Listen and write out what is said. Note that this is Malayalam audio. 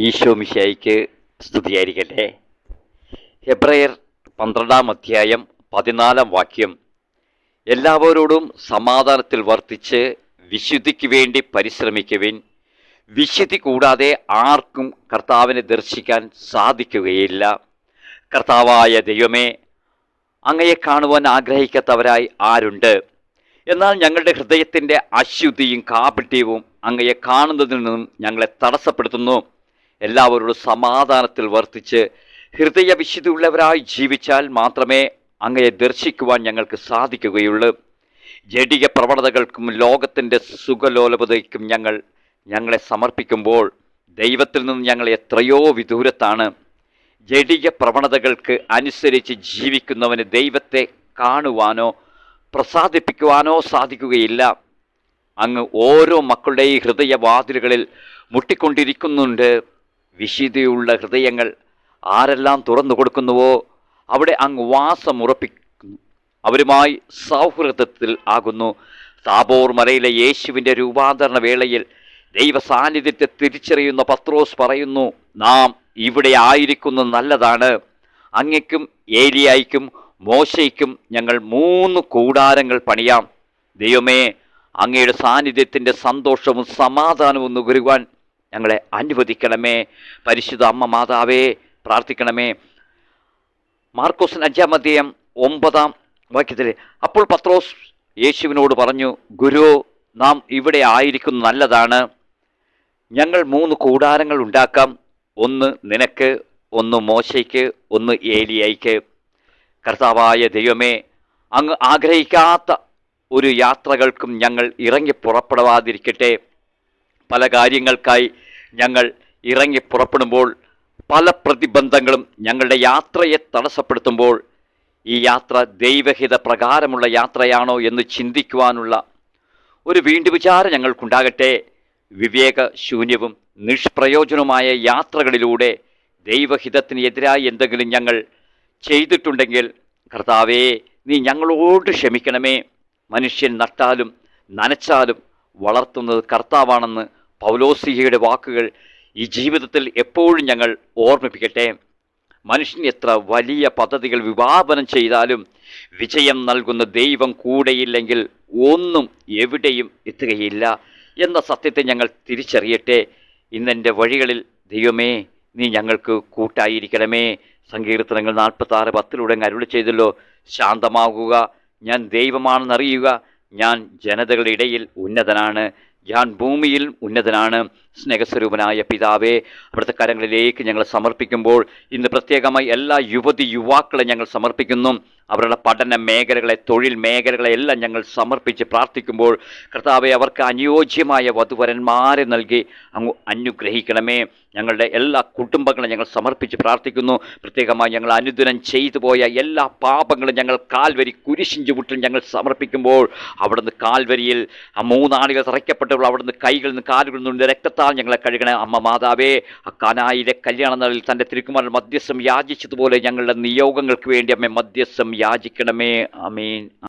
ഈശോ മിശായിക്ക് സ്തുതിയായിരിക്കട്ടെ. ഹെബ്രയർ പന്ത്രണ്ടാം അധ്യായം പതിനാലാം വാക്യം. എല്ലാവരോടും സമാധാനത്തിൽ വർത്തിച്ച് വിശുദ്ധിക്ക് വേണ്ടി പരിശ്രമിക്കുവിൻ. വിശുദ്ധി കൂടാതെ ആർക്കും കർത്താവിനെ ദർശിക്കാൻ സാധിക്കുകയില്ല. കർത്താവായ ദൈവമേ അങ്ങയെ കാണുവാൻ ആഗ്രഹിക്കാത്തവരായി ആരുണ്ട്? എന്നാൽ ഞങ്ങളുടെ ഹൃദയത്തിന്റെ അശുദ്ധിയും കാപട്യവും അങ്ങയെ കാണുന്നതിൽ നിന്നും ഞങ്ങളെ തടസ്സപ്പെടുത്തുന്നു. എല്ലാവരോടും സമാധാനത്തിൽ വർത്തിച്ച് ഹൃദയവിശുദ്ധിയുള്ളവരായി ജീവിച്ചാൽ മാത്രമേ അങ്ങയെ ദർശിക്കുവാൻ ഞങ്ങൾക്ക് സാധിക്കുകയുള്ളൂ. ജഡിക പ്രവണതകൾക്കും ലോകത്തിന്റെ സുഖലോലപതയ്ക്കും ഞങ്ങൾ ഞങ്ങളെ സമർപ്പിക്കുമ്പോൾ ദൈവത്തിൽ നിന്ന് ഞങ്ങൾ എത്രയോ വിദൂരത്താണ്. ജഡിക പ്രവണതകൾക്ക് അനുസരിച്ച് ജീവിക്കുന്നവന് ദൈവത്തെ കാണുവാനോ പ്രസാദിപ്പിക്കുവാനോ സാധിക്കുകയില്ല. അങ്ങ് ഓരോ മക്കളുടെയും ഹൃദയവാതിലുകളിൽ മുട്ടിക്കൊണ്ടിരിക്കുന്നുണ്ട്. വിശുദ്ധിയുള്ള ഹൃദയങ്ങൾ ആരെല്ലാം തുറന്നു കൊടുക്കുന്നുവോ അവിടെ അങ്ങ് വാസമുറപ്പിക്കുന്നു. അവരുമായി സൗഹൃദത്തിൽ ആകുന്നു. താബോർ മലയിലെ യേശുവിന്റെ രൂപാന്തരണ വേളയിൽ ദൈവ സാന്നിധ്യത്തെ തിരിച്ചറിയുന്ന പത്രോസ് പറയുന്നു നാം ഇവിടെ ആയിരിക്കുന്നത് നല്ലതാണ്. അങ്ങയ്ക്കും ഏലിയായിക്കും മോശയ്ക്കും ഞങ്ങൾ മൂന്ന് കൂടാരങ്ങൾ പണിയാം. ദൈവമേ അങ്ങയുടെ സാന്നിധ്യത്തിന്റെ സന്തോഷവും സമാധാനവും നുകരുവാൻ ഞങ്ങളെ അനുവദിക്കണമേ. പരിശുദ്ധ അമ്മ മാതാവേ പ്രാർത്ഥിക്കണമേ. മാർക്കോസിന് അഞ്ചാം അധ്യയം ഒമ്പതാം വാക്യത്തിൽ അപ്പോൾ പത്രോസ് യേശുവിനോട് പറഞ്ഞു ഗുരു നാം ഇവിടെ ആയിരിക്കുന്നത് നല്ലതാണ്. ഞങ്ങൾ മൂന്ന് കൂടാരങ്ങൾ ഉണ്ടാക്കാം. ഒന്ന് നിനക്ക് ഒന്ന് മോശയ്ക്ക് ഒന്ന് ഏലിയയ്ക്ക്. കർത്താവായ ദൈവമേ അങ്ങ് ആഗ്രഹിക്കാത്ത ഒരു യാത്രകൾക്കും ഞങ്ങൾ ഇറങ്ങി പുറപ്പെടാതിരിക്കട്ടെ. പല കാര്യങ്ങൾക്കായി ഞങ്ങൾ ഇറങ്ങി പുറപ്പെടുമ്പോൾ പല പ്രതിബന്ധങ്ങളും ഞങ്ങളുടെ യാത്രയെ തടസ്സപ്പെടുത്തുമ്പോൾ ഈ യാത്ര ദൈവഹിത പ്രകാരമുള്ള യാത്രയാണോ എന്ന് ചിന്തിക്കുവാനുള്ള ഒരു വീണ്ടു വിചാരം ഞങ്ങൾക്കുണ്ടാകട്ടെ. വിവേക ശൂന്യവും നിഷ്പ്രയോജനവുമായ യാത്രകളിലൂടെ ദൈവഹിതത്തിന് എതിരായി എന്തെങ്കിലും ഞങ്ങൾ ചെയ്തിട്ടുണ്ടെങ്കിൽ കർത്താവേ നീ ഞങ്ങളോട് ക്ഷമിക്കണമേ. മനുഷ്യൻ നട്ടാലും നനച്ചാലും വളർത്തുന്നത് കർത്താവാണെന്ന് പൗലോസിഹയുടെ വാക്കുകൾ ഈ ജീവിതത്തിൽ എപ്പോഴും ഞങ്ങൾ ഓർമ്മിപ്പിക്കട്ടെ. മനുഷ്യൻ എത്ര വലിയ പദ്ധതികൾ വിവാപനം ചെയ്താലും വിജയം നൽകുന്ന ദൈവം കൂടെയില്ലെങ്കിൽ ഒന്നും എവിടെയും എത്തുകയില്ല എന്ന സത്യത്തെ ഞങ്ങൾ തിരിച്ചറിയട്ടെ. ഇന്നെന്റെ വഴികളിൽ ദൈവമേ നീ ഞങ്ങൾക്ക് കൂട്ടായിരിക്കണമേ. സങ്കീർത്തനങ്ങൾ നാൽപ്പത്തി ആറ് പത്തിലൂടെ അരുളി ചെയ്തല്ലോ. ശാന്തമാകുക. ഞാൻ ദൈവമാണെന്നറിയുക. ഞാൻ ജനതകളുടെ ഇടയിൽ ഉന്നതനാണ്. ഞാൻ ഭൂമിയിൽ ഉന്നതനാണ്. സ്നേഹസ്വരൂപനായ പിതാവേ അവിടുത്തെ കരങ്ങളിലേക്ക് ഞങ്ങൾ സമർപ്പിക്കുമ്പോൾ ഇന്ന് പ്രത്യേകമായി എല്ലാ യുവതി യുവാക്കളെ ഞങ്ങൾ സമർപ്പിക്കുന്നു. അവരുടെ പഠന മേഖലകളെ തൊഴിൽ മേഖലകളെ എല്ലാം ഞങ്ങൾ സമർപ്പിച്ച് പ്രാർത്ഥിക്കുമ്പോൾ കർത്താവെ അവർക്ക് അനുയോജ്യമായ വധുവരന്മാരെ നൽകി അങ്ങ് അനുഗ്രഹിക്കണമേ. ഞങ്ങളുടെ എല്ലാ കുടുംബങ്ങളും ഞങ്ങൾ സമർപ്പിച്ച് പ്രാർത്ഥിക്കുന്നു. പ്രത്യേകമായി ഞങ്ങൾ അനുദിനം ചെയ്തു പോയ എല്ലാ പാപങ്ങളും ഞങ്ങൾ കാൽവരി കുരിശിഞ്ചു മുട്ടിൽ ഞങ്ങൾ സമർപ്പിക്കുമ്പോൾ അവിടുന്ന് കാൽവരിയിൽ ആ മൂന്നാളുകൾ തറയ്ക്കപ്പെട്ടപ്പോൾ അവിടുന്ന് കൈകളിൽ നിന്ന് കാലുകളിൽ നിന്ന് രക്തത്താൽ ഞങ്ങളെ കഴുകണേ അമ്മ മാതാവേ. ആ കാനായിലെ കല്യാണ നാളിൽ തന്റെ തിരുക്കുമാരൻ മധ്യസ്ഥം യാചിച്ചതുപോലെ ഞങ്ങളുടെ നിയോഗങ്ങൾക്ക് വേണ്ടി അമ്മ മധ്യസ്ഥം യാചിക്കണമേ. അമീൻ